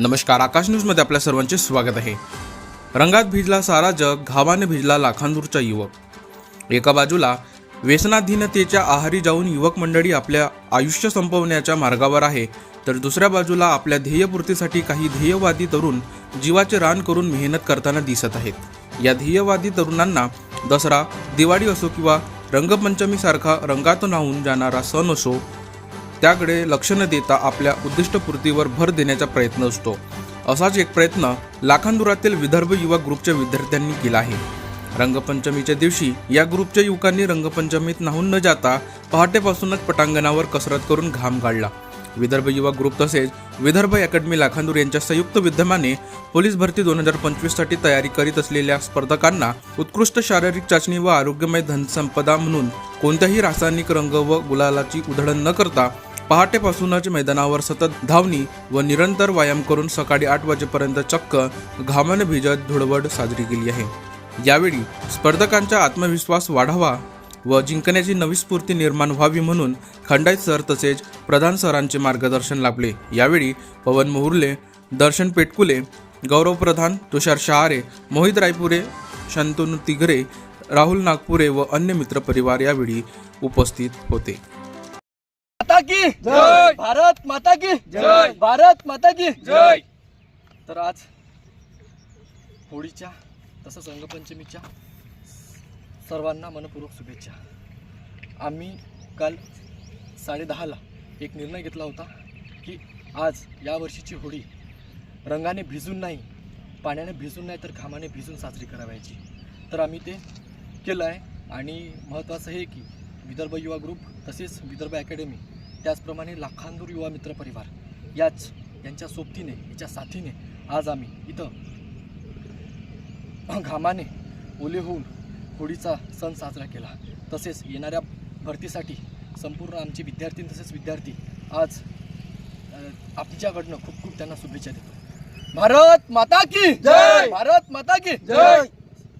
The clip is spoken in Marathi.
नमस्कार आकाश न्यूजमध्ये आपल्या सर्वांचे स्वागत आहे. रंगात भिजला सारा जग घावाने भिजला लाखांदूरचा युवक. एका बाजूला व्यसनाधीनतेच्या आहारी जाऊन युवक मंडळी आपल्या आयुष्य संपवण्याच्या मार्गावर आहे तर दुसऱ्या बाजूला आपल्या ध्येयपूर्तीसाठी काही ध्येयवादी तरुण जीवाचे रान करून मेहनत करताना दिसत आहेत. या ध्येयवादी तरुणांना दसरा दिवाळी असो किंवा रंगपंचमीसारखा रंगात न्हावून जाणारा सण असो त्याकडे लक्ष न देता आपल्या उद्दिष्टपूर्तीवर भर देण्याचा प्रयत्न असतो. असाच एक प्रयत्न लाखांदुरातील विदर्भ युवा ग्रुपच्या विद्यार्थ्यांनी केला आहे. रंगपंचमीच्या दिवशी या ग्रुपच्या युवकांनी रंगपंचमीत नाहून न जाता पहाटेपासूनच पटांगणावर कसरत करून घाम काढला विदर्भ युवा ग्रुप तसेच विदर्भ अकॅडमी लाखांदूर यांच्या संयुक्त विद्यमाने पोलीस भरती दोन हजार पंचवीससाठी तयारी करीत असलेल्या स्पर्धकांना उत्कृष्ट शारीरिक चाचणी व आरोग्यमय धनसंपदा म्हणून कोणत्याही रासायनिक रंग व गुलालाची उधळण न करता पहाटेपासूनच मैदानावर सतत धावणी व निरंतर व्यायाम करून सकाळी आठ वाजेपर्यंत चक्क घामाने भिजत धुळवड साजरी केली आहे. यावेळी स्पर्धकांचा आत्मविश्वास वाढावा व जिंकण्याची नवी स्फूर्ती निर्माण व्हावी म्हणून खंडाईत सर तसेच प्रधान सरांचे मार्गदर्शन लाभले. यावेळी पवन मोहुर्ले दर्शन पेटकुले गौरव प्रधान तुषार शहारे मोहित रायपुरे शंतनू तिघरे राहुल नागपुरे व अन्य मित्रपरिवार यावेळी उपस्थित होते. माता की। जय। भारत माता की। जय। भारत माता की। जय। तर आज होळीच्या तसंच रंगपंचमीच्या सर्वांना मनपूर्वक शुभेच्छा. आम्ही काल साडेदहाला एक निर्णय घेतला होता की आज या वर्षीची होळी रंगाने भिजून नाही पाण्याने भिजून नाही तर घामाने भिजून साजरी करावायची तर आम्ही ते केलं आहे आणि महत्त्वाचं हे की विदर्भ युवा ग्रुप तसेच विदर्भ अकॅडमी त्याचप्रमाणे लाखांदूर युवा मित्र परिवार याच यांच्या सोबतीने याच्या साथीने आज आम्ही इथं घामाने ओले होऊन होळीचा सण साजरा केला. तसेच येणाऱ्या भरतीसाठी संपूर्ण आमचे विद्यार्थी तसेच विद्यार्थी आज अ, आमच्याकडनं खूप खूप त्यांना शुभेच्छा देतो. भारत माता की जय! भारत माता की जय!